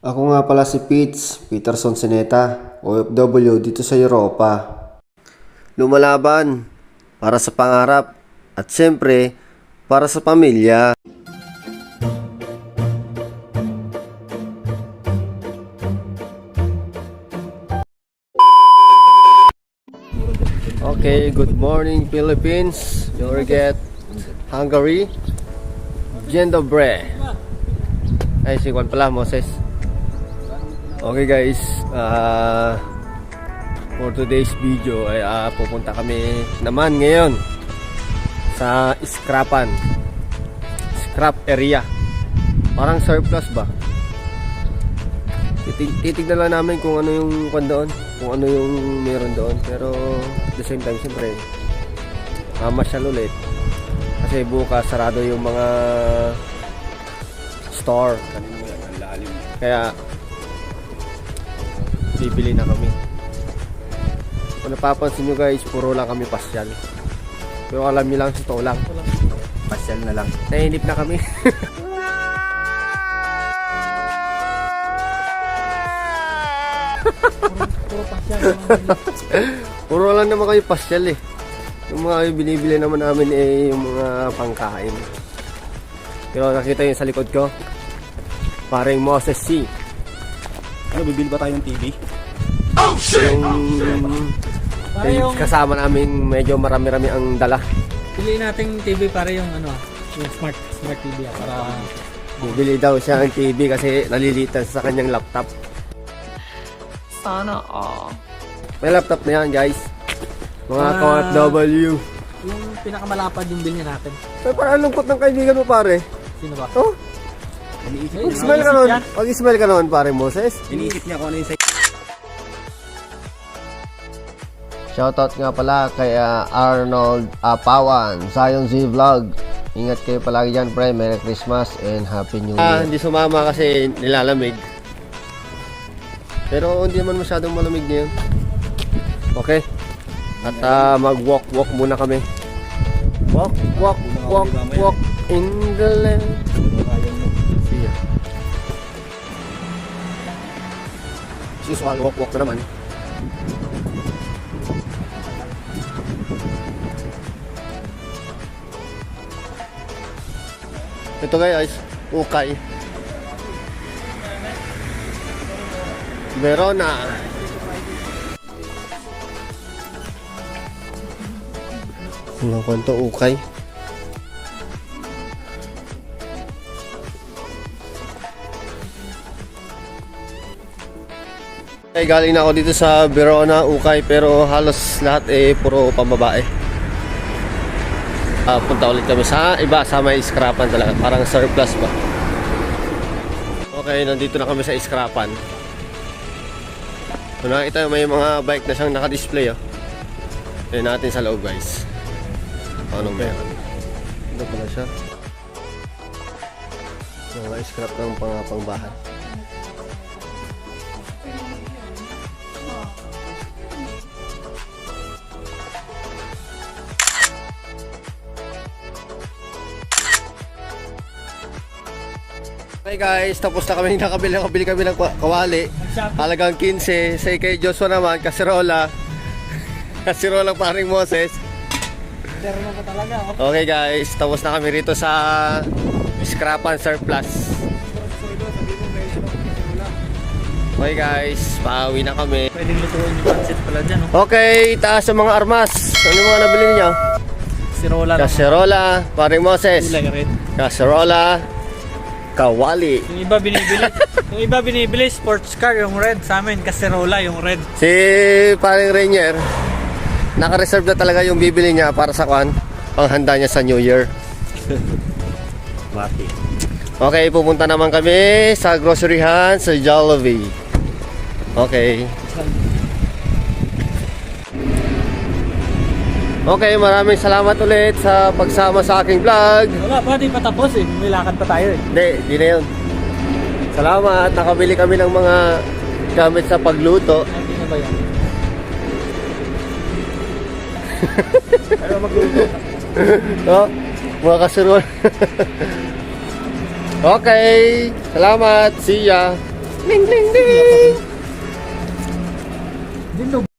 Ako nga pala si Pitts Peterson Sineta, OFW dito sa Europa. Lumalaban para sa pangarap at siyempre para sa pamilya. Okay, good morning Philippines. You'll get Hungary. Dzień dobry. Ay, si Juan pala, Moses. Okay guys, ah for today's video ay ah, pupunta kami naman ngayon sa scrapan. Scrap area. Parang surplus ba? Titig titignan lang namin kung ano yung kwan doon, kung ano yung meron doon. Pero at the same time, siyempre, mamasyal ulit. Kasi bukas sarado yung mga store. Kaya bibili na kami. Kung napapansin nyo guys, puro lang kami pasyal. Pero alam nyo lang, totoo lang. Pasyal na lang. Nainip na kami. Puro pasyal. puro lang naman kayo pasyal eh. Yung mga binibili naman namin eh, yung mga pangkain. Pero nakita yung sa likod ko, paring Moses C. Ano, bibili ba tayo ng TV? Yung, Para yung yung kasama namin medyo marami-rami ang dala. piliin nating TV para yung ano, yung smart smart TV ah, para Bibili daw siya ng TV kasi nalilitan sa kanyang laptop. Sana all. May laptop na yan guys. Mga Ah. KFW. yung pinakamalapad yung bilhin natin. Pero parang ang lungkot ng kaibigan mo pare. Sino ba? Oh, Iniisip, Eh, pag-smile ka yan. Pag-smile ka noon pare Moses. iniisip niya kung ano yung sa Shoutout nga pala kay ah, Arnold Apawan, Zion Z Vlog. Ingat kayo palagi dyan, pre. Merry Christmas and Happy New Year. Ah, hindi sumama kasi nilalamig. Pero hindi man masyadong malamig ngayon. Okay. At ah, mag-walk-walk muna kami. Walk, walk, walk, walk in the land. Sus, walk-walk na naman. Ito guys, ukay. Verona. Mga kwento ukay. Okay, galing na ako dito sa Verona, Ukay, pero halos lahat eh puro pambabae. Ah, punta ulit kami sa iba, sa may scrapan talaga. Parang surplus ba? Okay, nandito na kami sa scrapan. Kung nakita may mga bike na siyang naka-display oh. Tignan natin sa loob guys. Anong meron? Ito pala siya. Mga scrap ng pang pangbahay. Okay guys, tapos na kami nakabili, nakabili kami ng kawali. Halagang 15. Say kay Joshua naman, kasirola. Kasirola paring Moses. Pero mo pa talaga. Okay guys, tapos na kami rito sa Scrapan Surplus. Okay guys, pauwi na kami. Pwedeng lutuin yung pancit pala dyan. Oh. Okay, taas sa mga armas. Ano yung mga nabili niyo? Sirola lang. Kasirola, paring Moses. Kasirola, kawali. Yung iba binibili, yung iba binibili sports car yung red sa amin kaserola yung red. Si paring Rainier, naka-reserve na talaga yung bibili niya para sa kwan, panghanda niya sa New Year. Mati. Okay, pupunta naman kami sa groceryhan sa Jollibee. Okay. Okay, maraming salamat ulit sa pagsama sa aking vlog. Wala pa, di pa tapos eh. May lakad pa tayo eh. Hindi, di na yun. Salamat, nakabili kami ng mga gamit sa pagluto. Hindi na ba yan? Pero magluto. Oh, mga kasurol. okay, salamat. See ya. Ding, ding, ding! Dinog.